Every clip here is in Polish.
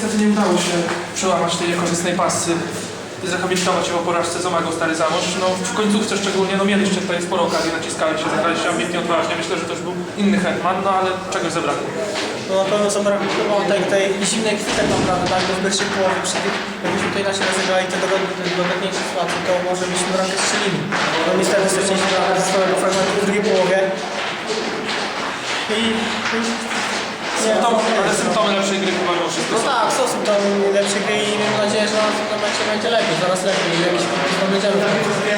Niestety nie udało się przełamać tej niekorzystnej pasy i zrehabilitować się po porażce z Omagą Stary Zamość. No w końcówce szczególnie, no mieliście tutaj sporo okazji, naciskałeś się, zagraliście ambitnie, odważnie. Myślę, że też był inny Hetman, no ale czegoś zabrakło. No na pewno zabrakło wątek tej zimnej krwi tak naprawdę, tak? Bo w pierwszej połowie przy tych, jakbyśmy tutaj nasi rozegrali te dogodniejsze sytuacje, to może byśmy bramkę strzelili. No niestety straciliśmy ze swojego fragmentu w drugiej połowie. I... i nie, Symptomy, ale no. symptomy lepszej gry chyba lepszej gry i mam nadzieję, że na następnym meczu będzie lepiej, coraz lepiej i punkt zdobędziemy. Dzięki serdecznie.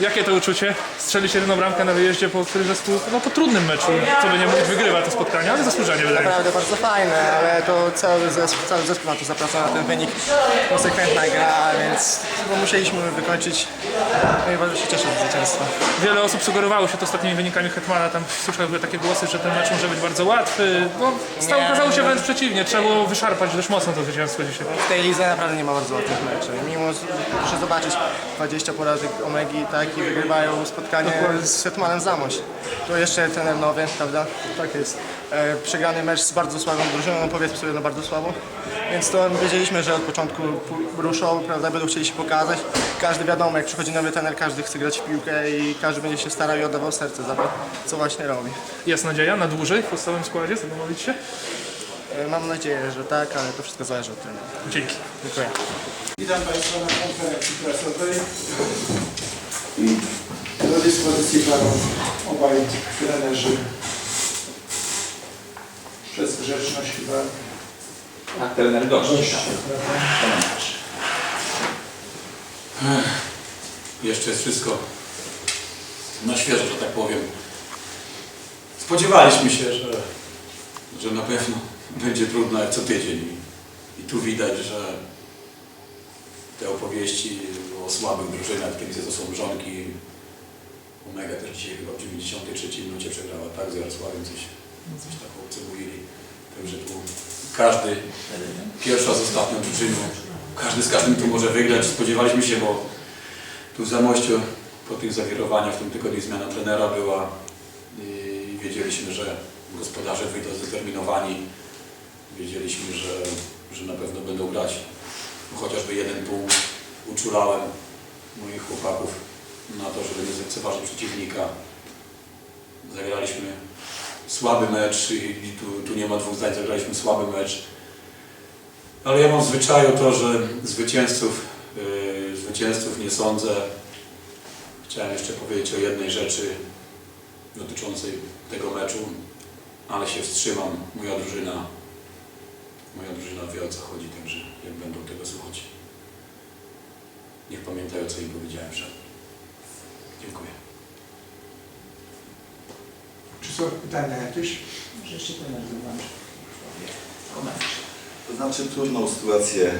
Jakie to uczucie? Strzelić jedną bramkę na wyjeździe po zespół, no po trudnym meczu, co by nie mówić, wygrywa to spotkanie, ale zasłużenie wydaje mi się. Naprawdę bardzo fajne, ale to cały zespół, cały zespół na to zapraszał na ten wynik. Konsekwentna gra, więc no, musieliśmy wykończyć. No i bardzo się cieszę z zwycięstwa. Wiele osób sugerowało się to ostatnimi wynikami Hetmana, tam słyszałem były takie głosy, że ten mecz może być bardzo łatwy. No, stało, okazało się wręcz przeciwnie, trzeba było wyszarpać dość mocno to zwycięstwo dzisiaj. W tej lidze naprawdę nie ma bardzo łatwych meczy. Mimo, proszę zobaczyć, 20 porażek Omegi, tak, i wygrywają spotkanie z Hetmanem Zamość. To jeszcze trener nowy, prawda? Tak jest. E, przegrany mecz z bardzo słabą drużyną, no powiedzmy sobie, no bardzo słabą. Więc to wiedzieliśmy, że od początku pu- ruszą, prawda, będą chcieli się pokazać. Każdy wiadomo, jak przychodzi nowy trener, każdy chce grać w piłkę i każdy będzie się starał i oddawał serce za to, co właśnie robi. Jest nadzieja na dłużej w podstawowym składzie, zadowolić się? E, mam nadzieję, że tak, ale to wszystko zależy od trenera. Dzięki. Dziękuję. Witam Państwa na konferencji prasowej i do dyspozycji Panu obaj trenerzy przez grzeczność chyba A trener gości. gości, prawda? Jeszcze jest wszystko na świeżo, że tak powiem. Spodziewaliśmy się, że, że na pewno będzie trudno jak co tydzień. I, I tu widać, że te opowieści o słabych drużynach, kiedy to są mrzonki, Omega też dzisiaj chyba w 93 minucie przegrała tak z Jarosławiem, coś, coś tak chłopcy mówili. Także tu każdy, pierwsza z ostatnią drużyną, każdy z każdym tu może wygrać. Spodziewaliśmy się, bo tu w Zamościu po tych zawirowaniach w tym tygodniu zmiana trenera była i wiedzieliśmy, że gospodarze wyjdą zdeterminowani. Wiedzieliśmy, że, że na pewno będą grać chociażby jeden punkt. Uczulałem moich chłopaków na to, żeby nie zlekceważyć przeciwnika. Zagraliśmy słaby mecz i tu, tu nie ma dwóch zdań, zagraliśmy słaby mecz. Ale ja mam zwyczaju to, że zwycięzców, yy, zwycięzców nie sądzę. Chciałem jeszcze powiedzieć o jednej rzeczy dotyczącej tego meczu, ale się wstrzymam. Moja drużyna, moja drużyna wie o co chodzi, także jak będą tego słuchać, niech pamiętają co im powiedziałem, że dziękuję. Czy są pytania jakieś? To znaczy trudną sytuację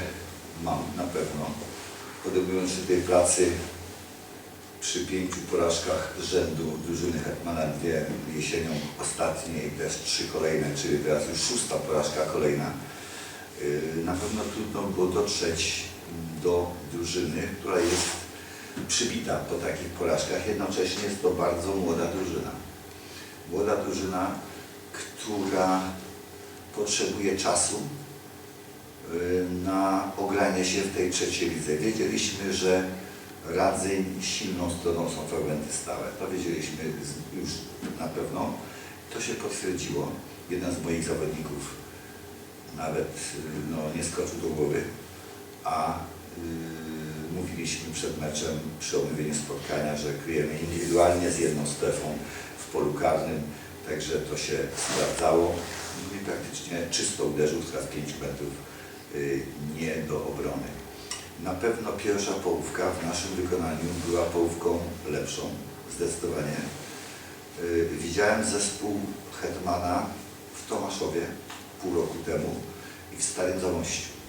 mam na pewno, podejmując się tej pracy przy pięciu porażkach z rzędu drużyny Hetmana, dwie jesienią ostatniej i też trzy kolejne, czyli teraz już szósta porażka kolejna. Yy, Na pewno trudno było dotrzeć do drużyny, która jest przybita po takich porażkach. Jednocześnie jest to bardzo młoda drużyna. Młoda drużyna, która potrzebuje czasu y, na ogranie się w tej trzeciej lidze. Wiedzieliśmy, że Radzyń silną stroną są fragmenty stałe. To wiedzieliśmy już na pewno. To się potwierdziło. Jeden z moich zawodników nawet y, no, nie skoczył do głowy, mówiliśmy przed meczem przy omówieniu spotkania, że kryjemy indywidualnie z jedną strefą w polu karnym, także to się sprawdzało i praktycznie czysto uderzył z 5 metrów y, nie do obrony. Na pewno pierwsza połówka w naszym wykonaniu była połówką lepszą, zdecydowanie. Y, Widziałem zespół Hetmana w Tomaszowie pół roku temu i w Starym Zamościu.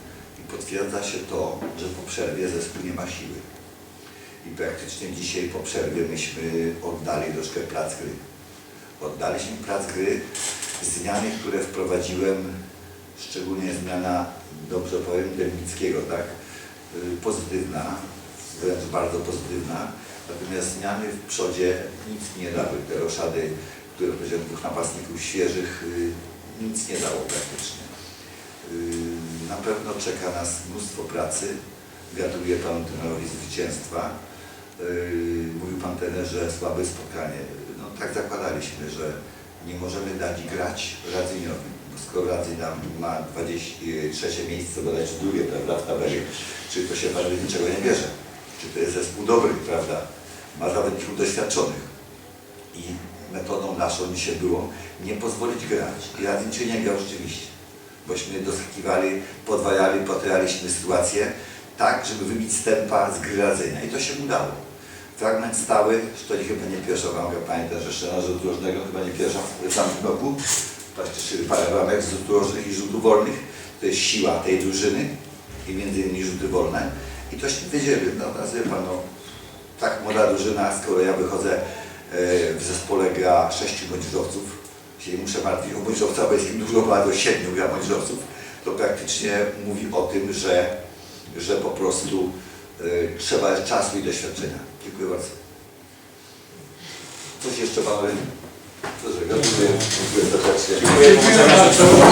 I potwierdza się to, że po przerwie zespół nie ma siły. I praktycznie dzisiaj po przerwie myśmy oddali troszkę plac gry. Oddaliśmy plac gry. Zmiany, które wprowadziłem, szczególnie zmiana, dobrze powiem, Dębickiego, tak? Pozytywna, wręcz bardzo pozytywna. Natomiast zmiany w przodzie nic nie dały. Te roszady, które powiedziałem, dwóch napastników świeżych, y, nic nie dało praktycznie. Y, pewno czeka nas mnóstwo pracy. Gratuluję Panu trenerowi zwycięstwa. Yy, Mówił Pan trener, że słabe spotkanie. No tak zakładaliśmy, że nie możemy dać grać Radzyniowi. Bo skoro Radzyń nam ma 23 miejsce, bodajże drugie, prawda, w tabeli, czy to się Pan niczego nie bierze? Czy to jest zespół dobry, prawda? Ma zawodników doświadczonych. I metodą naszą dzisiaj było nie pozwolić grać. I Radzin czy nie grał rzeczywiście. Bośmy doskakiwali, podwajali, potrajaliśmy sytuację tak, żeby wybić z tempa z gry Radzenia. I to się udało. Fragment stały, to nie chyba nie pierwsza bramka, pamiętam, że jeszcze na rzut rożnego, chyba nie pierwsza w tamtym roku. Praktycznie parę bramek z rzutów rożnych i rzutów wolnych. To jest siła tej drużyny i między innymi rzuty wolne. I tośmy wiedzieli, no teraz wie Pan, no, tak młoda drużyna, skoro ja wychodzę e, w zespole gra sześciu młodzieżowców, nie muszę martwić o młodzieżowca, bo jest im dużo bardzo siedmiu gra młodzieżowców, to praktycznie mówi o tym, że, że po prostu e, trzeba czasu i doświadczenia. Dziękuję bardzo. Coś jeszcze Panowie? Proszę, gratuluję. Dziękuję serdecznie. Dziękuję.